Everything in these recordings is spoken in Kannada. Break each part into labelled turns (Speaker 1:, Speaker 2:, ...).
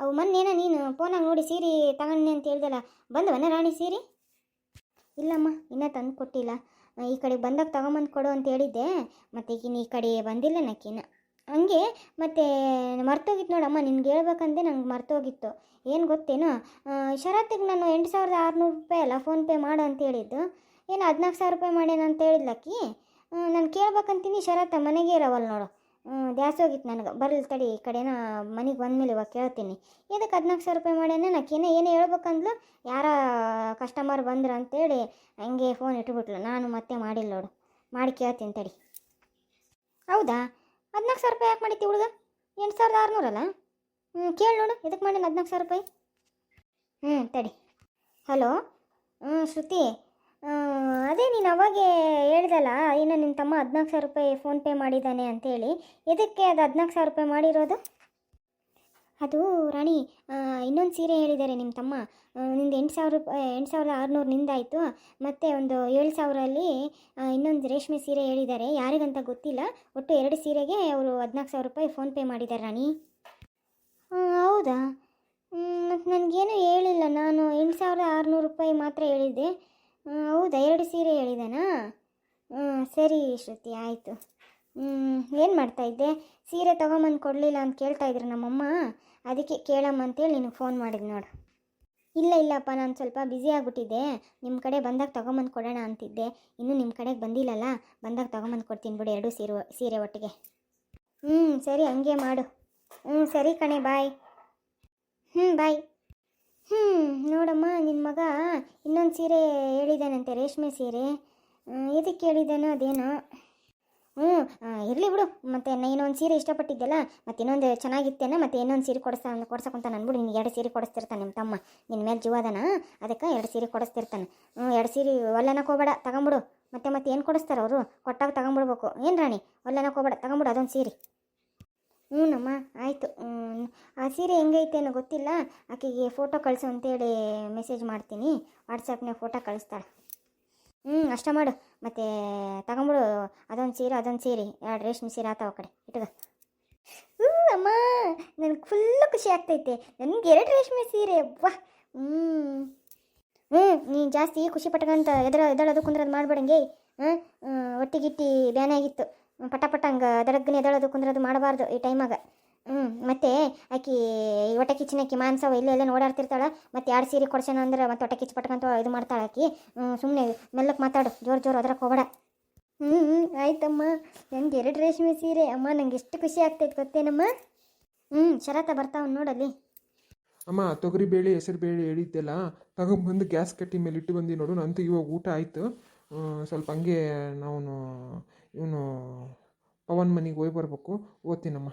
Speaker 1: ಅವು ಮೊನ್ನೇನ ನೀನು ಫೋನಾಗ ನೋಡಿ ಸೀರೆ ತಗೊಂಡೆ ಅಂತ ಹೇಳ್ದಲ್ಲ, ಬಂದವನ ರಾಣಿ ಸೀರೆ? ಇಲ್ಲಮ್ಮ, ಇನ್ನೂ ತಂದು ಕೊಟ್ಟಿಲ್ಲ. ಈ ಕಡೆ ಬಂದಾಗ ತಗೊಂಬಂದು ಕೊಡು ಅಂತ ಹೇಳಿದ್ದೆ, ಮತ್ತು ಈಗಿನ ಈ ಕಡೆ ಬಂದಿಲ್ಲ ನಕ್ಕಿನ. ಹಂಗೆ ಮತ್ತೆ ಮರ್ತೋಗಿತ್ತು ನೋಡಮ್ಮ, ನಿನ್ಗೆ ಹೇಳ್ಬೇಕಂದೆ ನಂಗೆ ಮರ್ತೋಗಿತ್ತು. ಏನು ಗೊತ್ತೇನು? ಶರತ್ತಿಗೆ ನಾನು ಎಂಟು ಸಾವಿರದ ಆರುನೂರು ರೂಪಾಯಿ ಅಲ್ಲ ಫೋನ್ಪೇ ಮಾಡು ಅಂತ ಹೇಳಿದ್ದು. ಏನು ಹದಿನಾಲ್ಕು ಸಾವಿರ ರೂಪಾಯಿ ಮಾಡ್ಯಾನ ಅಂತ ಹೇಳಿದ್ಲಕ್ಕಿ? ನಾನು ಕೇಳ್ಬೇಕಂತೀನಿ ಶರತ್ತ ಮನೆಗೆ ಇರವಲ್ಲ ನೋಡು. ದ್ಯಾಸ್ ಹೋಗಿತ್ತು ನನಗೆ. ಬರಲಿ ತಡಿ, ಈ ಕಡೆನ ಮನೆಗೆ ಬಂದಮೇಲೆ ಇವಾಗ ಕೇಳ್ತೀನಿ. ಇದಕ್ಕೆ ಹದಿನಾಲ್ಕು ಸಾವಿರ ರೂಪಾಯಿ ಮಾಡ್ಯಾನ? ನಾಕೇನೋ ಏನೇ ಹೇಳ್ಬೇಕಂದ್ಲು, ಯಾರ ಕಸ್ಟಮರ್ ಬಂದ್ರು ಅಂತೇಳಿ ಹಂಗೆ ಫೋನ್ ಇಟ್ಬಿಟ್ಲು. ನಾನು ಮತ್ತೆ ಮಾಡಿಲ್ಲ ನೋಡು. ಮಾಡಿ ಕೇಳ್ತೀನಿ ತಡಿ. ಹೌದಾ? ಹದಿನಾಲ್ಕು ಸಾವಿರ ರೂಪಾಯಿ ಯಾಕೆ ಮಾಡಿದಿ ಹುಡುಗ? ಎಂಟು ಸಾವಿರದ ಆರುನೂರಲ್ಲ ಹ್ಞೂ, ಕೇಳಿ ನೋಡು ಇದಕ್ಕೆ ಮಾಡಿಲ್ಲ ಹದಿನಾಲ್ಕು ಸಾವಿರ ರೂಪಾಯಿ? ಹ್ಞೂ, ತಡಿ. ಹಲೋ? ಹ್ಞೂ, ಶ್ರುತಿ. ಅದೇ ನೀನು ಅವಾಗೆ ಹೇಳ್ದಲ್ಲ, ಇನ್ನು ನಿನ್ನ ತಮ್ಮ ಹದಿನಾಲ್ಕು ಸಾವಿರ ರೂಪಾಯಿ ಫೋನ್ಪೇ ಮಾಡಿದ್ದಾನೆ ಅಂತೇಳಿ. ಇದಕ್ಕೆ ಅದು ಹದಿನಾಲ್ಕು ಸಾವಿರ ರೂಪಾಯಿ ಮಾಡಿರೋದು? ಅದು ರಾಣಿ ಇನ್ನೊಂದು ಸೀರೆ ಹೇಳಿದ್ದಾರೆ ನಿಮ್ಮ ತಮ್ಮ. ನಿಂದು ಎಂಟು ಸಾವಿರ ರೂಪಾಯಿ, ಎಂಟು ಸಾವಿರದ ಆರುನೂರು ನಿಂದಾಯಿತು ಮತ್ತು ಒಂದು ಏಳು ಸಾವಿರಲ್ಲಿ ಇನ್ನೊಂದು ರೇಷ್ಮೆ ಸೀರೆ ಹೇಳಿದ್ದಾರೆ. ಯಾರಿಗಂತ ಗೊತ್ತಿಲ್ಲ. ಒಟ್ಟು ಎರಡು ಸೀರೆಗೆ ಅವರು ಹದಿನಾಲ್ಕು ಸಾವಿರ ರೂಪಾಯಿ ಫೋನ್ಪೇ ಮಾಡಿದ್ದಾರೆ ರಾಣಿ. ಹೌದಾ? ಮತ್ತು ನನಗೇನು ಹೇಳಿಲ್ಲ. ನಾನು ಎಂಟು ಸಾವಿರದ ಆರುನೂರು ರೂಪಾಯಿ ಮಾತ್ರ ಹೇಳಿದ್ದೆ. ಹೌದಾ? ಎರಡು ಸೀರೆ ಹೇಳಿದಾನಾ? ಹ್ಞೂ ಸರಿ ಶ್ರುತಿ, ಆಯಿತು. ಏನು ಮಾಡ್ತಾಯಿದ್ದೆ ಸೀರೆ ತೊಗೊಂಬಂದು ಕೊಡಲಿಲ್ಲ ಅಂತ ಕೇಳ್ತಾ ಇದ್ರು ನಮ್ಮಮ್ಮ. ಅದಕ್ಕೆ ಕೇಳಮ್ಮ ಅಂತೇಳಿ ನಿನಗೆ ಫೋನ್ ಮಾಡಿದೆ ನೋಡು. ಇಲ್ಲ, ಇಲ್ಲಪ್ಪ, ನಾನು ಸ್ವಲ್ಪ ಬ್ಯುಸಿ ಆಗಿಬಿಟ್ಟಿದ್ದೆ. ನಿಮ್ಮ ಕಡೆ ಬಂದಾಗ ತೊಗೊಂಬಂದು ಕೊಡೋಣ ಅಂತಿದ್ದೆ. ಇನ್ನೂ ನಿಮ್ಮ ಕಡೆಗೆ ಬಂದಿಲ್ಲಲ್ಲ, ಬಂದಾಗ ತೊಗೊಂಬಂದು ಕೊಡ್ತೀನಿ ಬಿಡು ಎರಡು ಸೀರೆ ಸೀರೆ ಒಟ್ಟಿಗೆ. ಹ್ಞೂ ಸರಿ, ಹಂಗೆ ಮಾಡು. ಹ್ಞೂ ಸರಿ ಕಣೆ, ಬಾಯ್. ಹ್ಞೂ ಬಾಯ್. ಹ್ಞೂ ನೋಡಮ್ಮ ನಿನ್ನ ಮಗ ಇನ್ನೊಂದು ಸೀರೆ ಹೇಳಿದ್ದಾನಂತೆ ರೇಷ್ಮೆ ಸೀರೆ. ಇದಕ್ಕೆ ಹೇಳಿದ್ದಾನೋ ಅದೇನೋ. ಹ್ಞೂ ಇರಲಿ ಬಿಡು. ಮತ್ತು ಇನ್ನೊಂದು ಸೀರೆ ಇಷ್ಟಪಟ್ಟಿದ್ದೆಲ್ಲ, ಮತ್ತು ಇನ್ನೊಂದು ಚೆನ್ನಾಗಿತ್ತೇನ, ಮತ್ತು ಇನ್ನೊಂದು ಸೀರೆ ಕೊಡಿಸ್ತಾ ಕೊಡ್ಸಕ್ಕಂತ ಅಂದ್ಬಿಡು ನಿನ್ಗೆ ಎರಡು ಸೀರೆ ಕೊಡಿಸ್ತಿರ್ತಾನೆ ನಿಮ್ಮ ತಮ್ಮ. ನಿನ್ನ ಮೇಲೆ ಜೀವದನ ಅದಕ್ಕೆ ಎರಡು ಸೀರೆ ಕೊಡಿಸ್ತಿರ್ತಾನೆ. ಹ್ಞೂ ಎರಡು ಸೀರೆ ಒಲ್ಲನಕ್ಕೆ ಹೋಗಬೇಡ, ತಗೊಂಬಿಡು. ಮತ್ತೆ ಮತ್ತೆ ಏನು ಕೊಡಿಸ್ತಾರೆ ಅವರು? ಕೊಟ್ಟಾಗ ತಗೊಂಬಿಡ್ಬೇಕು. ಏನು ರಾಣಿ ಒಲ್ಲನಕ್ಕೆ ಹೋಗ್ಬೇಡ, ತಗೊಂಬಿಡು ಅದೊಂದು ಸೀರೆ. ಹ್ಞೂನಮ್ಮ, ಆಯಿತು. ಆ ಸೀರೆ ಹೆಂಗೈತೆ ಅನ್ನೋ ಗೊತ್ತಿಲ್ಲ? ಆಕೆಗೆ ಫೋಟೋ ಕಳಿಸು ಅಂತೇಳಿ ಮೆಸೇಜ್ ಮಾಡ್ತೀನಿ. ವಾಟ್ಸಪ್ನಾಗ ಫೋಟೋ ಕಳಿಸ್ತಾಳೆ. ಹ್ಞೂ ಅಷ್ಟ ಮಾಡು. ಮತ್ತು ತಗೊಂಬಿಡು. ಅದೊಂದು ಸೀರೆ ಅದೊಂದು ಸೀರೆ. ಎರಡು ರೇಷ್ಮೆ ಸೀರೆ ಆತಾವ ಕಡೆ. ಇಟ್ಟದ ಹ್ಞೂ ಅಮ್ಮ ನನಗೆ ಫುಲ್ಲು ಖುಷಿ ಆಗ್ತೈತೆ. ನನಗೆ ಎರಡು ರೇಷ್ಮೆ ಸೀರೆ. ವಾ ಹ್ಞೂ ಹ್ಞೂ ನೀನು ಜಾಸ್ತಿ ಖುಷಿ ಪಟ್ಕಂತ ಎದರ ಎದಳೋದು ಕುಂದ್ರದು ಮಾಡಬೇಡಂಗೆ. ಹಾಂ ಒಟ್ಟಿಗಿಟ್ಟಿ ಬ್ಯಾನಾಗಿತ್ತು ಪಟ ಪಟ ಹಂಗೆ ದಡಗ್ನೆ ಎದಳೋದು ಕುಂದ್ರದು ಮಾಡಬಾರ್ದು ಈ ಟೈಮಾಗ. ಹ್ಞೂ ಮತ್ತೆ ಆಕಿ ಕಿಚ್ಚಿನ ಕಿಚ್ಚಿನಕ್ಕಿ ಮಾನ್ಸವ ಇಲ್ಲೇ ಎಲ್ಲ ಓಡಾಡ್ತಿರ್ತಾಳ ಮತ್ತೆ ಎರಡು ಸೀರೆ ಕೊಡ್ಸೋಣ ಅಂದ್ರೆ ಮತ್ತೆ ಹೊಟ್ಟೆ ಕಿಚ್ಚು ಪಟ್ಕಂತ ಇದು ಮಾಡ್ತಾಳೆ ಆಕಿ. ಸುಮ್ಮನೆ ಮೆಲ್ಲಕ್ಕೆ ಮಾತಾಡು, ಜೋರು ಜೋರು ಅದ್ರಕ್ಕೆ ಹೋಗಬೇಡ. ಹ್ಞೂ ಆಯ್ತಮ್ಮ ನನಗೆ ಎರಡು ರೇಷ್ಮೆ ಸೀರೆ, ಅಮ್ಮ ನಂಗೆ ಎಷ್ಟು ಖುಷಿ ಆಗ್ತೈತೆ ಗೊತ್ತೇನಮ್ಮ? ಹ್ಞೂ ಶರತ ಬರ್ತಾವ ನೋಡಲ್ಲಿ.
Speaker 2: ಅಮ್ಮ, ತೊಗರಿ ಬೇಳೆ, ಹೆಸರು ಬೇಳೆ ಹೇಳಿದ್ದೆಲ್ಲ ತಗೊಂಬಂದು ಗ್ಯಾಸ್ ಕಟ್ಟಿ ಮೇಲೆ ಇಟ್ಟು ಬಂದು ನೋಡು ನಂತೂ ಇವಾಗ ಊಟ ಆಯಿತು. ಸ್ವಲ್ಪ ಹಂಗೆ ನಾವು ಇವನು ಪವನ್ ಮನೆಗೆ ಹೋಗಿ ಬರ್ಬೇಕು. ಓದ್ತೀನಮ್ಮ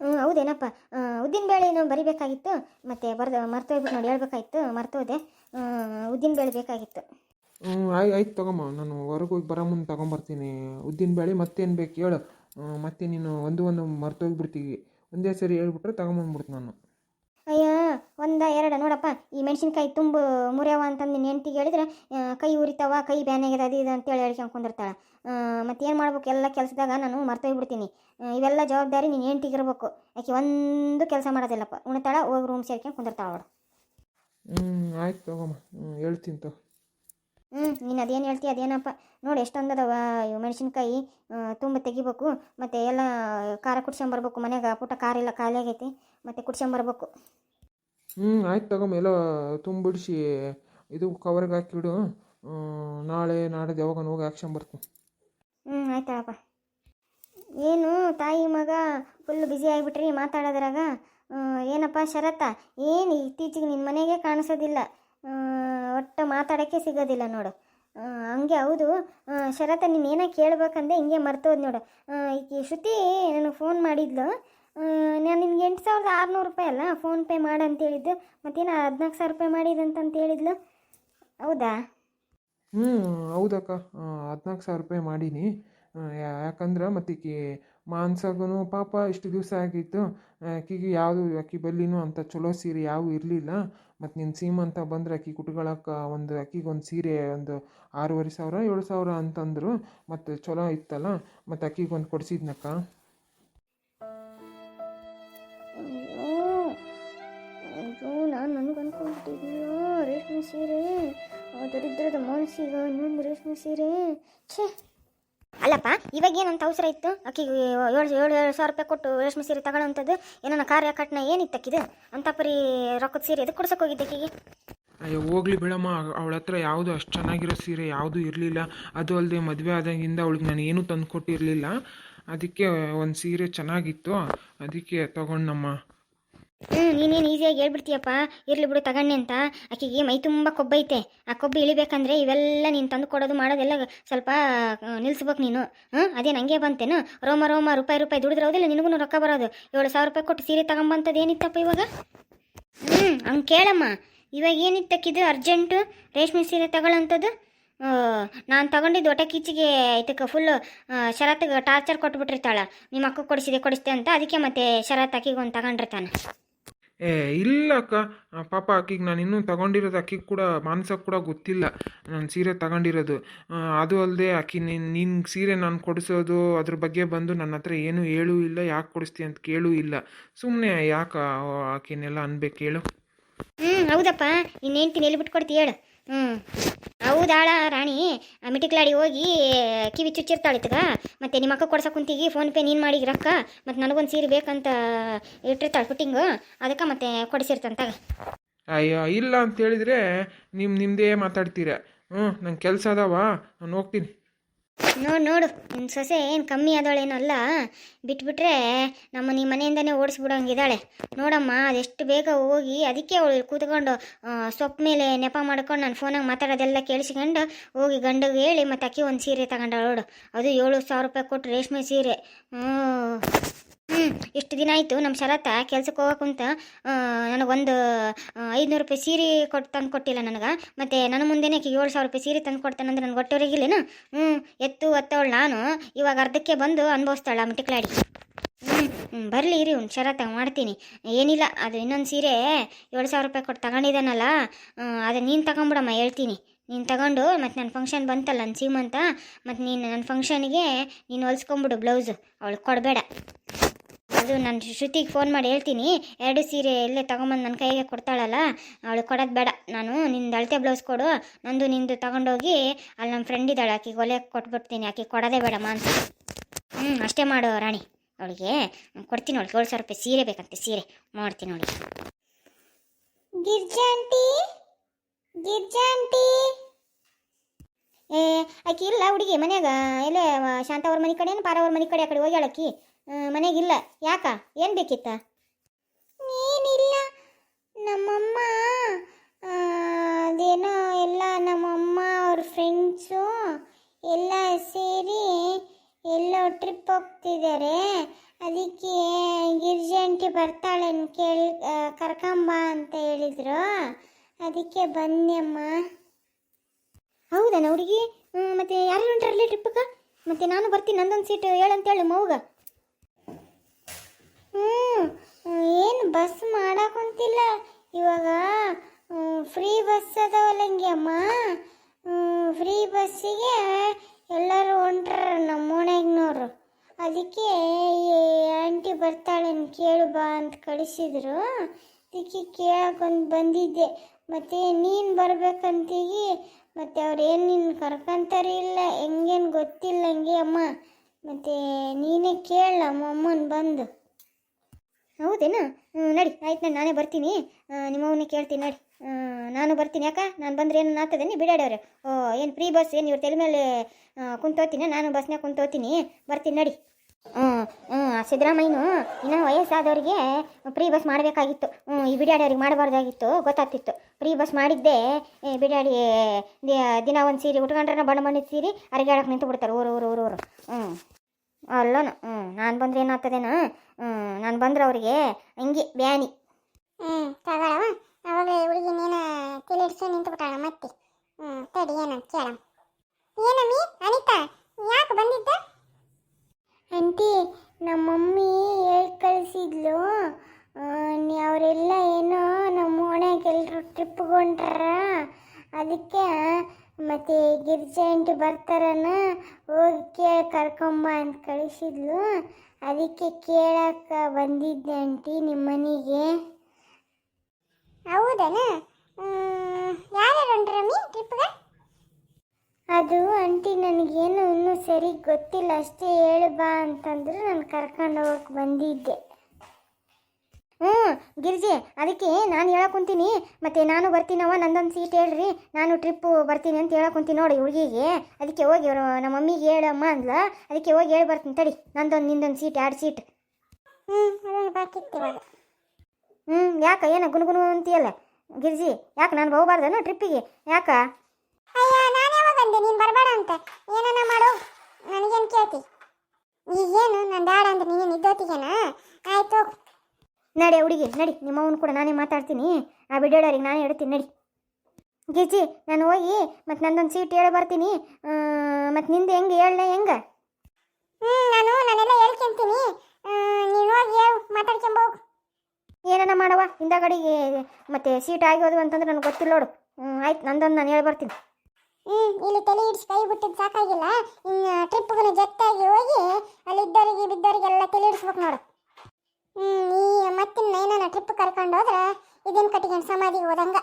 Speaker 1: ಹ್ಞೂ ಹೌದೇನಪ್ಪ. ಉದ್ದಿನ ಬೇಳೆ ಏನೋ ಬರಿಬೇಕಾಗಿತ್ತು. ಮತ್ತು ಬರ್ದು ಮರ್ತೋಗ್ಬಿಟ್ಟು ನೋಡಿ ಹೇಳ್ಬೇಕಾಗಿತ್ತು. ಮರ್ತೋದೆ. ಉದ್ದಿನ ಬೇಳೆ ಬೇಕಾಗಿತ್ತು.
Speaker 2: ಹ್ಞೂ ಆಯ್ತು ಆಯ್ತು ತಗೊಮ್ಮ. ನಾನು ಹೊರಗೆ ಹೋಗಿ ಬರೋ ಮುಂದೆ ತೊಗೊಂಬರ್ತೀನಿ. ಉದ್ದಿನ ಬೇಳೆ ಮತ್ತೇನು ಬೇಕು ಹೇಳು. ಮತ್ತೆ ನೀನು ಒಂದು ಒಂದು ಮರ್ತೋಗ್ಬಿಡ್ತೀವಿ. ಒಂದೇ ಸರಿ ಹೇಳ್ಬಿಟ್ರೆ ತಗೊಂಬಂದ್ಬಿಡ್ತು ನಾನು.
Speaker 1: ಅಯ್ಯ, ಒಂದ, ಎರಡ, ನೋಡಪ್ಪ. ಈ ಮೆಣಸಿನ್ಕಾಯಿ ತುಂಬ ಮುರಿಯವ ಅಂತಂದು ನಿನ್ನ ಹೇಳಿದ್ರೆ ಕೈ ಉರಿತಾವ, ಕೈ ಬ್ಯಾನಾಗ್ಯದ ಅದು ಇದು ಅಂತೇಳಿ ಹೇಳ್ಕೊಂಡು ಕುಂದಿರ್ತಾಳೆ. ಮತ್ತು ಏನು ಮಾಡ್ಬೇಕು? ಎಲ್ಲ ಕೆಲಸದಾಗ ನಾನು ಮರ್ತೋಗ್ಬಿಡ್ತೀನಿ ಇವೆಲ್ಲ ಜವಾಬ್ದಾರಿ ನೀನು ಹೆಂಡ್ತಿಗೆ ಇರಬೇಕು. ಆಕೆ ಒಂದು ಕೆಲಸ ಮಾಡೋದಿಲ್ಲಪ್ಪ. ಉಣ್ತಾಳ, ಹೋಗಿ ರೂಮ್ ಸೇರ್ಕೊಂಡು ಕುಂದಿರ್ತಾಳ ಅವಳು.
Speaker 2: ಹ್ಞೂ ಆಯ್ತು ತಗೊಮ್ಮ ಹೇಳ್ತೀನಿ ತಗೋ.
Speaker 1: ಹ್ಞೂ ನೀನು ಅದೇನು ಹೇಳ್ತೀಯ ಅದೇನಪ್ಪ. ನೋಡಿ ಎಷ್ಟೊಂದದವ ಇವು ಮೆಣಸಿನ್ಕಾಯಿ ತುಂಬ ತೆಗಿಬೇಕು ಮತ್ತು ಎಲ್ಲ ಖಾರ ಕುಡ್ಸ್ಕೊಂಬರ್ಬೇಕು ಮನೆಗೆ ಪುಟ್ಟ ಖಾರ ಇಲ್ಲ ಖಾಲಿ ಆಗೈತಿ ಮತ್ತು ಕುಡ್ಸ್ಕೊಂಬರ್ಬೇಕು.
Speaker 2: ಹ್ಞೂ ಆಯ್ತು ತಗೊಂಬ ಎಲ್ಲ ತುಂಬಿಡಿಸಿ ಇದು ಕವರ್ಗೆ ಹಾಕಿಬಿಡು ನಾಳೆ ನಾಡಿದ್ದು ಯಾವಾಗ ಹೋಗಿ ಹಾಕ್ಸ್ಕೊಂಬರ್ತೀನಿ.
Speaker 1: ಹ್ಞೂ ಆಯ್ತಳಪ್ಪ. ಏನು ತಾಯಿ ಮಗ ಫುಲ್ ಬ್ಯುಸಿ ಆಗಿಬಿಟ್ರಿ ಮಾತಾಡೋದ್ರಾಗ ಏನಪ್ಪ ಶರತ್ತ? ಏನು ಇತ್ತೀಚೆಗೆ ನಿನ್ನ ಮನೆಗೆ ಕಾಣಿಸೋದಿಲ್ಲ ಒಟ್ಟು ಮಾತಾಡೋಕ್ಕೆ ಸಿಗೋದಿಲ್ಲ ನೋಡು. ಹಂಗೆ ಹೌದು. ಶರತ ನೀನೇನ ನೀನು ಕೇಳ್ಬೇಕಂದೆ ಹಿಂಗೆ ಮರ್ತೋದು ನೋಡು. ಈಕಿ ಶ್ರುತಿ ನನಗೆ ಫೋನ್ ಮಾಡಿದ್ಲು. ನಾನು ನಿನ್ಗೆ ಎಂಟು ಸಾವಿರದ ಆರುನೂರು ರೂಪಾಯಿ ಅಲ್ಲ ಫೋನ್ಪೇ ಮಾಡು ಅಂತ ಹೇಳಿದ್ದು ಮತ್ತೇನು ಹದಿನಾಲ್ಕು ಸಾವಿರ ರೂಪಾಯಿ ಮಾಡಿದಂತಂತ ಹೇಳಿದ್ಲು ಹೌದಾ?
Speaker 2: ಹ್ಞೂ ಹೌದಕ್ಕ. ಹದಿನಾಲ್ಕು ಸಾವಿರ ರೂಪಾಯಿ ಮಾಡೀನಿ. ಯಾಕಂದ್ರೆ ಮತ್ತೆ ಈಕಿ ಮಾನ್ಸಾಗೂ ಪಾಪ ಇಷ್ಟು ದಿವಸ ಆಗಿತ್ತು. ಆಕೆಗೆ ಯಾವುದು, ಆಕೆ ಬಲ್ಲಿನೂ ಅಂತ ಚಲೋ ಸೀರೆ ಯಾವೂ ಇರಲಿಲ್ಲ. ಮತ್ತು ನಿನ್ನ ಸೀಮ್ ಅಂತ ಬಂದರೆ ಅಕ್ಕಿ ಕುಟ್ಕೊಳಕ್ಕೆ ಒಂದು ಅಕ್ಕಿಗೆ ಒಂದು ಸೀರೆ, ಒಂದು ಆರೂವರೆ ಸಾವಿರ, ಏಳು ಸಾವಿರ ಅಂತಂದರು, ಮತ್ತು ಚಲೋ ಇತ್ತಲ್ಲ, ಮತ್ತು ಅಕ್ಕಿಗೆ ಒಂದು ಕೊಡಿಸಿದ್ನಕ್ಕ?
Speaker 1: ನಾನು ರೇಷ್ಮೆ ಸೀರೆ. ದರಿದ್ರದ ಮನಸ್ಸಿಗೆ ಇನ್ನೊಂದು ರೇಷ್ಮೆ ಸೀರೆ. ಛೇ! ಅಲ್ಲಪ್ಪ, ಇವಾಗ ಏನಂತ ಅವಸರ ಇತ್ತು? ಆಕಿಗೆ ಏಳು ಏಳು ಏಳು ಸಾವಿರ ರೂಪಾಯಿ ಕೊಟ್ಟು ರೇಷ್ಮೆ ಸೀರೆ ತಗೊಳ್ಳೋಂಥದ್ದು ಏನೋ ಕಾರ್ಯ ಕಟ್ನ ಏನಿತ್ತು ಅಕ್ಕಿದು ಅಂತ ಪರಿ ರೊಕ್ಕದ ಸೀರೆ ಎದಕ್ಕೆ ಕೊಡ್ಸಕ್ಕೆ ಹೋಗಿದ್ದೆ ಆಕಿಗೆ?
Speaker 2: ಅಯ್ಯೋ, ಹೋಗ್ಲಿ ಬಿಡಮ್ಮ. ಅವಳ ಹತ್ರ ಯಾವುದು ಅಷ್ಟು ಚೆನ್ನಾಗಿರೋ ಸೀರೆ ಯಾವುದೂ ಇರಲಿಲ್ಲ. ಅದು ಅಲ್ಲದೆ ಮದುವೆ ಆದಾಗಿಂದ ಅವಳಿಗೆ ನಾನು ಏನೂ ತಂದು ಕೊಟ್ಟಿರಲಿಲ್ಲ. ಅದಕ್ಕೆ ಒಂದು ಸೀರೆ ಚೆನ್ನಾಗಿತ್ತು. ಅದಕ್ಕೆ ತಗೊಂಡಮ್ಮ
Speaker 1: ಹ್ಞೂ ನೀನೇನು ಈಸಿಯಾಗಿ ಹೇಳ್ಬಿಡ್ತೀಯಪ್ಪ? ಇರ್ಲಿ ಬಿಡು ತಗಣ್ಣೆ ಅಂತ. ಆಕೆಗೆ ಮೈ ತುಂಬ ಕೊಬ್ಬೈತೆ ಆ ಕೊಬ್ಬು ಇಳಿಬೇಕಂದ್ರೆ ಇವೆಲ್ಲ ನೀನು ತಂದು ಕೊಡೋದು ಮಾಡೋದೆಲ್ಲ ಸ್ವಲ್ಪ ನಿಲ್ಲಿಸ್ಬೇಕು ನೀನು. ಹ್ಞೂ ಅದೇ ಹಂಗೆ ಬಂತೇನು. ರೋಮ ರೋಮ, ರೂಪಾಯಿ ರೂಪಾಯಿ ದುಡಿದ್ರೆ ಹೌದಿಲ್ಲ? ನಿನಗೂ ರೊಕ್ಕ ಬರೋದು. ಏಳು ಸಾವಿರ ರೂಪಾಯಿ ಕೊಟ್ಟು ಸೀರೆ ತಗೊಂಬಂತದ್ದು ಏನಿತ್ತಪ್ಪ ಇವಾಗ? ಹ್ಞೂ ಹಂಗೆ ಕೇಳಮ್ಮ. ಇವಾಗ ಏನಿತ್ತಕ್ಕಿದು? ಅರ್ಜೆಂಟು? ರೇಷ್ಮೆ ಸೀರೆ ತಗೊಳ್ಳೋಂಥದ್ದು ನಾನು ತಗೊಂಡಿದ್ದು ಒಟ ಕಿಚ್ಚಿಗೆ ಇದಕ್ಕೆ ಫುಲ್ಲು ಶರತ್ಗೆ ಟಾರ್ಚರ್ ಕೊಟ್ಬಿಟ್ಟಿರ್ತಾಳೆ. ನಿಮ್ಮ ಅಕ್ಕ ಕೊಡಿಸಿದೆ, ಕೊಡಿಸ್ತೆ ಅಂತ. ಅದಕ್ಕೆ ಮತ್ತೆ ಶರತ್ ಅಕ್ಕಿಗೆ ಒಂದು ತಗೊಂಡಿರ್ತಾನೆ.
Speaker 2: ಏ, ಇಲ್ಲ ಅಕ್ಕ. ಪಾಪ ಆಕಿಗೆ ನಾನು ಇನ್ನೂ ತಗೊಂಡಿರೋದು ಅಕ್ಕಿಗೆ ಕೂಡ ಮಾನಸಕ್ಕೆ ಕೂಡ ಗೊತ್ತಿಲ್ಲ. ನಾನು ಸೀರೆ ತಗೊಂಡಿರೋದು. ಅದು ಅಲ್ಲದೆ ಆಕಿ ನೀನು ನಿನ್ನ ಸೀರೆ ನಾನು ಕೊಡಿಸೋದು, ಅದ್ರ ಬಗ್ಗೆ ಬಂದು ನನ್ನ ಹತ್ರ ಏನೂ ಹೇಳೂ ಇಲ್ಲ, ಯಾಕೆ ಕೊಡಿಸ್ತೀಯ ಅಂತ ಕೇಳೂ ಇಲ್ಲ. ಸುಮ್ಮನೆ ಯಾಕೆ ಆಕಿನೆಲ್ಲ ಅನ್ಬೇಕು, ಹೇಳು.
Speaker 1: ಹ್ಞೂ ಹೌದಪ್ಪ. ನಿನ್ನ ಹೆಂಡ್ತಿನ ಎಲ್ಲಿ ಹೇಳು. ಹ್ಞೂ ಹೌದಾಳ ರಾಣಿ ಮಿಟಿಕ್ಲಾಡಿ ಹೋಗಿ, ಕಿವಿ ಚುಚ್ಚಿರ್ತಾಳಿತಗ ಮತ್ತೆ ನಿಮ್ಮ ಅಕ್ಕ ಕೊಡ್ಸಕ್ಕೆ ಕುಂತಿಗಿ ಫೋನ್ ಪೇ ನೀನು ಮಾಡಿ ರೊಕ್ಕ. ಮತ್ತು ನನಗೊಂದು ಸೀರೆ ಬೇಕಂತ ಇಟ್ಟಿರ್ತಾಳೆ ಫಿಟ್ಟಿಂಗು ಅದಕ್ಕೆ ಮತ್ತೆ ಕೊಡಿಸಿರ್ತಂತ
Speaker 2: ಅಯ್ಯೋ, ಇಲ್ಲ ಅಂತ ಹೇಳಿದ್ರೆ ನಿಮ್ಮ ನಿಮ್ಮದೇ ಮಾತಾಡ್ತೀರ. ಹ್ಞೂ ನಂಗೆ ಕೆಲಸ ಅದಾವ, ನಾನು ಹೋಗ್ತೀನಿ.
Speaker 1: ನೋಡು ನೋಡು. ನಿನ್ನ ಸೊಸೆ ಏನು ಕಮ್ಮಿ ಆದವಳೇನಲ್ಲ ಬಿಟ್ಬಿಟ್ರೆ ನಮ್ಮ ನಿಮ್ಮ ಮನೆಯಿಂದನೇ ಓಡಿಸ್ಬಿಡೋಂಗಿದ್ದಾಳೆ. ನೋಡಮ್ಮ, ಅದೆಷ್ಟು ಬೇಗ ಹೋಗಿ ಅದಕ್ಕೆ ಅವಳು ಕೂತ್ಕೊಂಡು ಸೊಪ್ಪು ಮೇಲೆ ನೆಪ ಮಾಡ್ಕೊಂಡು ನಾನು ಫೋನಾಗ ಮಾತಾಡೋದೆಲ್ಲ ಕೇಳಿಸ್ಕೊಂಡು ಹೋಗಿ ಗಂಡಗೆ ಹೇಳಿ ಮತ್ತು ಅಕ್ಕಿ ಒಂದು ಸೀರೆ ತಗೊಂಡಳು ನೋಡು. ಅದು ಏಳು ಸಾವಿರ ರೂಪಾಯಿ ಕೊಟ್ಟು ರೇಷ್ಮೆ ಸೀರೆ. ಹ್ಞೂ ಹ್ಞೂ ಇಷ್ಟು ದಿನ ಆಯಿತು ನಮ್ಮ ಶರತ್ತ ಕೆಲ್ಸಕ್ಕೆ ಹೋಗಕ್ಕಂತ ನನಗೊಂದು ಐದುನೂರು ರೂಪಾಯಿ ಸೀರೆ ಕೊಟ್ಟು ತಂದು ಕೊಟ್ಟಿಲ್ಲ ನನಗೆ. ಮತ್ತು ನನ್ನ ಮುಂದೆನೇ ಆಕಿಗೆ ಏಳು ಸಾವಿರ ರೂಪಾಯಿ ಸೀರೆ ತಂದು ಕೊಡ್ತಾನಂದ್ರೆ ನನಗೆ ಹೊಟ್ಟೆವರೆಗಿಲ್ಲೇನು ಹ್ಞೂ ಎತ್ತು, ಒತ್ತವಳು ನಾನು. ಇವಾಗ ಅರ್ಧಕ್ಕೆ ಬಂದು ಅನುಭವಿಸ್ತಾಳ ಮಿಟಿಕ್ಲಾಡಿ. ಹ್ಞೂ ಹ್ಞೂ ಬರಲಿ ಇರಿ ಒಂದು ಶರತ್ತ ಮಾಡ್ತೀನಿ. ಏನಿಲ್ಲ, ಅದು ಇನ್ನೊಂದು ಸೀರೆ ಏಳು ಸಾವಿರ ರೂಪಾಯಿ ಕೊಟ್ಟು ತಗೊಂಡಿದ್ದಾನಲ್ಲ ಅದು ನೀನು ತಗೊಂಬಿಡಮ್ಮ, ಹೇಳ್ತೀನಿ. ನೀನು ತಗೊಂಡು ಮತ್ತು ನನ್ನ ಫಂಕ್ಷನ್ ಬಂತಲ್ಲ ನನ್ನ ಸೀಮಂತ ಮತ್ತು ನೀನು ನನ್ನ ಫಂಕ್ಷನ್ಗೆ ನೀನು ಹೊಲ್ಸ್ಕೊಂಬಿಡು ಬ್ಲೌಸು ಅವಳು ಕೊಡಬೇಡ. ಅದು ನಾನು ಶ್ರುತಿಗೆ ಫೋನ್ ಮಾಡಿ ಹೇಳ್ತೀನಿ. ಎರಡು ಸೀರೆ ಎಲ್ಲೇ ತೊಗೊಂಬಂದು ನನ್ನ ಕೈಗೆ ಕೊಡ್ತಾಳಲ್ಲ, ಅವಳು ಕೊಡೋದು ಬೇಡ. ನಾನು ನಿಂದು ಅಳತೆ ಬ್ಲೌಸ್ ಕೊಡು, ನಂದು ನಿಂದು ತಗೊಂಡೋಗಿ ಅಲ್ಲಿ ನಮ್ಮ ಫ್ರೆಂಡ್ ಇದ್ದಾಳೆ, ಆಕೆಗೆ ಒಲೆ ಕೊಟ್ಬಿಡ್ತೀನಿ. ಆಕೆ ಕೊಡೋದೇ ಬೇಡಮ್ಮ ಅಂತ. ಹ್ಞೂ ಅಷ್ಟೇ ಮಾಡು ರಾಣಿ. ಅವಳಿಗೆ ಕೊಡ್ತೀನಿ ಅವಳಿಗೆ, ಏಳು ಸಾವಿರ ರೂಪಾಯಿ ಸೀರೆ ಬೇಕಂತೆ, ಸೀರೆ. ಮಾಡ್ತೀನಿ ಅವಳಿಗೆ. ಗಿರ್ಜಾಂಟಿ ಗಿರ್ಜಾಂಟಿ ಏ, ಆಕಿ ಇಲ್ಲ ಹುಡುಗಿ ಮನ್ಯಾಗ. ಎಲ್ಲೇ ಶಾಂತ ಅವ್ರ ಮನೆ ಕಡೆ ಪಾರ ಅವ್ರ ಮನೆ ಕಡೆ ಆ ಕಡೆ ಹೋಗ್ಯಾಳ ಆಕಿ? ಮನೆಗಿಲ್ಲ. ಯಾಕ? ಏನು ಬೇಕಿತ್ತ? ಏನಿಲ್ಲ ನಮ್ಮಮ್ಮ ಅದೇನೋ ಎಲ್ಲ ನಮ್ಮಮ್ಮ ಅವ್ರ ಫ್ರೆಂಡ್ಸು ಎಲ್ಲ ಸೇರಿ ಎಲ್ಲೋ ಟ್ರಿಪ್ ಹೋಗ್ತಿದ್ದಾರೆ. ಅದಕ್ಕೆ ಗಿರ್ಜಂಟಿ ಬರ್ತಾಳೆ ಕೇಳಿ ಕರ್ಕೊಂಬ ಅಂತ ಹೇಳಿದ್ರು. ಅದಕ್ಕೆ ಬನ್ನಿಯಮ್ಮ ಹೌದಾ ಹುಡುಗಿ? ಮತ್ತೆ ಯಾರು ಹೊಂಟ್ರಲ್ಲಿ ಟ್ರಿಪ್ಗೆ ಮತ್ತೆ ನಾನು ಬರ್ತೀನಿ ನಂದೊಂದು ಸೀಟ್ ಹೇಳಂತೇಳಿ ಮೌಗ ಹ್ಞೂ ಏನು ಬಸ್ ಮಾಡಕ್ಕಂತಿಲ್ಲ ಇವಾಗ ಫ್ರೀ ಬಸ್ ಅದಾವಲ್ಲ ಹಂಗೆ ಅಮ್ಮ ಫ್ರೀ ಬಸ್ಸಿಗೆ ಎಲ್ಲರೂ ಹೊಂಟ್ರ ನಮ್ಮ ಓಣ್ಯಾಗಿನವ್ರು ಅದಕ್ಕೆ ಈ ಆಂಟಿ ಬರ್ತಾಳೆ ಕೇಳು ಬಾ ಅಂತ ಕಳಿಸಿದ್ರು. ಅದಕ್ಕೆ ಕೇಳಕ್ಕೊಂದು ಬಂದಿದ್ದೆ. ಮತ್ತು ನೀನು ಬರ್ಬೇಕಂತೀಗಿ, ಮತ್ತು ಅವ್ರು ಏನು ನಿನ್ನ ಕರ್ಕೊಂತಾರೆ ಇಲ್ಲ, ಹೆಂಗೇನು ಗೊತ್ತಿಲ್ಲ ಹಂಗೆ ಅಮ್ಮ? ಮತ್ತು ನೀನೇ ಕೇಳ ನಮ್ಮಮ್ಮನ ಬಂದು. ಹೌದೇನು? ನಡಿ, ಆಯ್ತು ನಾನು ನಾನೇ ಬರ್ತೀನಿ. ನಿಮ್ಮವನ್ನೇ ಕೇಳ್ತೀನಿ, ನಡಿ. ನಾನು ಬರ್ತೀನಿ, ಯಾಕೆ? ನಾನು ಬಂದ್ರೆ ಏನು ಆಗ್ತದೆ ನೀ ಬಿಡಾಡವ್ರೆ ಓ, ಏನು ಫ್ರೀ ಬಸ್ ಏನು ಇವ್ರ ತಲೆ ಮೇಲೆ ಕುಂತೋತೀನಿ, ನಾನು ಬಸ್ನಾಗ ಕುಂತೋತೀನಿ. ಬರ್ತೀನಿ, ನಡಿ. ಹ್ಞೂ ಹ್ಞೂ ಸಿದ್ದರಾಮಯ್ಯನು ಇನ್ನೂ ವಯಸ್ಸಾದವ್ರಿಗೆ ಫ್ರೀ ಬಸ್ ಮಾಡಬೇಕಾಗಿತ್ತು. ಹ್ಞೂ, ಈ ಬಿಡಾಡಿಯವ್ರಿಗೆ ಮಾಡಬಾರ್ದಾಗಿತ್ತು, ಗೊತ್ತಾಗ್ತಿತ್ತು. ಫ್ರೀ ಬಸ್ ಮಾಡಿದ್ದೆ ಬಿಡಾಡಿ ದಿನ ಒಂದು ಸೀರೆ ಉಟ್ಕೊಂಡ್ರೆ ಬಣ್ಣ ಬಣ್ಣದ ಸೀರೆ ಅರಿಗಾಡಕ್ಕೆ ನಿಂತು ಬಿಡ್ತಾರೆ ಊರು ಊರು ಊರು ಊರು ಹ್ಞೂ. ಅಲ್ಲೋನು ಹ್ಞೂ ನಾನು ಬಂದ್ರೆ ಏನಾಗ್ತದೇನು ಹ್ಞೂ ನಾನು ಬಂದ್ರೆ ಅವರಿಗೆ ಹಂಗೆ ಬ್ಯಾನಿ.
Speaker 3: ಹ್ಞೂ ತಗೊಳವ ಅವಾಗ ಹುಡುಗಿ ನೀನು ತಿಳಿಡ್ಸು ನಿಂತು ಬಿಟ್ಟಾಳ ಮತ್ತೆ. ಹ್ಞೂ ತಡಿ ಏನಂತ ಕೇಳ ಏನಮ್ಮಿ ಅನಿತಾ ಯಾಕೆ ಬಂದಿದ್ದ?
Speaker 1: ಅಂತಿ ನಮ್ಮ ಮಮ್ಮಿ ಹೇಳಿ ಕಳಿಸಿದ್ಲು. ಅವರೆಲ್ಲ ಏನೋ ನಮ್ಮ ಓಣ್ಯಾಗ ಎಲ್ಲರೂ ಟ್ರಿಪ್ಗೆ ಹೊಂಟ್ರ. ಅದಕ್ಕೆ ಮತ್ತೆ ಗಿರ್ಜಾ ಆಂಟಿ ಬರ್ತಾರನ ಹೋಗಿ ಕೇಳಿ ಕರ್ಕೊಂಬ ಅಂತ ಕಳಿಸಿದ್ಲು. ಅದಕ್ಕೆ ಕೇಳಕ್ಕೆ ಬಂದಿದ್ದೆ ಆಂಟಿ ನಿಮ್ಮ ಮನೆಗೆ.
Speaker 3: ಹೌದನ? ಟ್ರಿಪ್ಗೆ?
Speaker 1: ಅದು ಆಂಟಿ ನನಗೇನು ಇನ್ನೂ ಸರಿ ಗೊತ್ತಿಲ್ಲ ಅಷ್ಟೇ ಹೇಳು ಬಾ ಅಂತಂದ್ರೆ ನಾನು ಕರ್ಕೊಂಡು ಹೋಗಕ್ಕೆ ಬಂದಿದ್ದೆ. ಹ್ಞೂ ಗಿರಿಜಿ ಅದಕ್ಕೆ ನಾನು ಹೇಳಕ್ ಕುಂತೀನಿ. ಮತ್ತೆ ನಾನು ಬರ್ತೀನವ ನಂದೊಂದು ಸೀಟ್ ಹೇಳ್ರಿ. ನಾನು ಟ್ರಿಪ್ಪು ಬರ್ತೀನಿ ಅಂತ ಹೇಳಕ್ ಕುಂತೀನಿ ನೋಡಿ ಹುಡುಗಿಗೆ. ಅದಕ್ಕೆ ಹೋಗಿ ಅವರು ನಮ್ಮ ಮಮ್ಮಿಗೆ ಹೇಳಮ್ಮ ಅಂದ್ಲ. ಅದಕ್ಕೆ ಹೋಗಿ ಹೇಳಿ ಬರ್ತೀನಿ. ತಡಿ ನಂದೊಂದು ನಿಂದೊಂದು ಸೀಟ್ ಎರಡು ಸೀಟ್
Speaker 3: ಹ್ಞೂ
Speaker 1: ಹ್ಞೂ ಯಾಕೆ ಏನ ಗುನುಗುನು ಅಂತೀಯಲ್ಲ? ಗಿರಿಜಿ ಯಾಕೆ ನಾನು ಹೋಗ್ಬಾರ್ದೇನು ಟ್ರಿಪ್ಪಿಗೆ ಯಾಕ?
Speaker 3: ಅಯ್ಯ ನಾನು ಯಾವಾಗ ಅಂದೆ? ನೀನು ಬರಬೇಡ ಅಂತ. ಏನನ್ನ ಮಾಡು. ನನಗೇನು ಕೇಳ್ತಿ? ಈಗೇನು ನಾನು ಬೇಡ ಅಂದ್ರೆ ನೀನು ನಿದ್ದೋತಿಗೇನಾ ಆಯ್ತು
Speaker 1: ನಡಿ ಹುಡುಗಿ ನಡಿ. ನಿಮ್ಮ ಅವನು ಕೂಡ ನಾನೇ ಮಾತಾಡ್ತೀನಿ. ಆ ಬಿಡೋಡೋರಿಗೆ ನಾನೇ ಹೇಳ್ತೀನಿ ನಡಿ. ಗಿಜಿ ನಾನು ಹೋಗಿ ಮತ್ತು ನಂದೊಂದು ಸೀಟ್ ಹೇಳಿ ಬರ್ತೀನಿ. ಮತ್ತು ನಿಂದು ಹೆಂಗೆ ಹೇಳಲೆ ಹೆಂಗೆ?
Speaker 3: ಹ್ಞೂ ನಾನು ನಾನೆಲ್ಲ ಹೇಳ್ಕೊಂತೀನಿ. ನೀನು ಹೋಗಿ ಹೇಳು ಮಾತಾಡ್ಕೊಂಬೋ
Speaker 1: ಏನನ್ನ ಮಾಡವ ಹಿಂದಗಡೆಗೆ ಮತ್ತೆ ಸೀಟ್ ಆಗೋದು ಅಂತಂದ್ರೆ ನನಗೆ ಗೊತ್ತಿಲ್ಲ ನೋಡು. ಆಯ್ತು ನಂದೊಂದು ನಾನು ಹೇಳಿ ಬರ್ತೀನಿ.
Speaker 3: ಹ್ಞೂ ಇಲ್ಲಿ ತಲೆ ಹಿಡ್ಸಿ ಕೈ ಬಿಟ್ಟಿದ್ದು ಸಾಕಾಗಿಲ್ಲ. ಇನ್ನು ಟ್ರಿಪ್ಗೂ ಜೊತೆಯಾಗಿ ಹೋಗಿ ಅಲ್ಲಿ ಇದ್ದವರಿಗೆ ಬಿದ್ದವರಿಗೆಲ್ಲ ತಲೆ ಇಡಿಸ್ಬೇಕು ನೋಡು. ಈ ಮತ್ತಿನ್ನ ಏನಾನ ಟ್ರಿಪ್ ಕರ್ಕೊಂಡು ಹೋದ್ರೆ ಇದನ್ನ ಕಟ್ಟಿಗೆ ಸಮಾಧಿಗೆ ಹೋದಂಗ?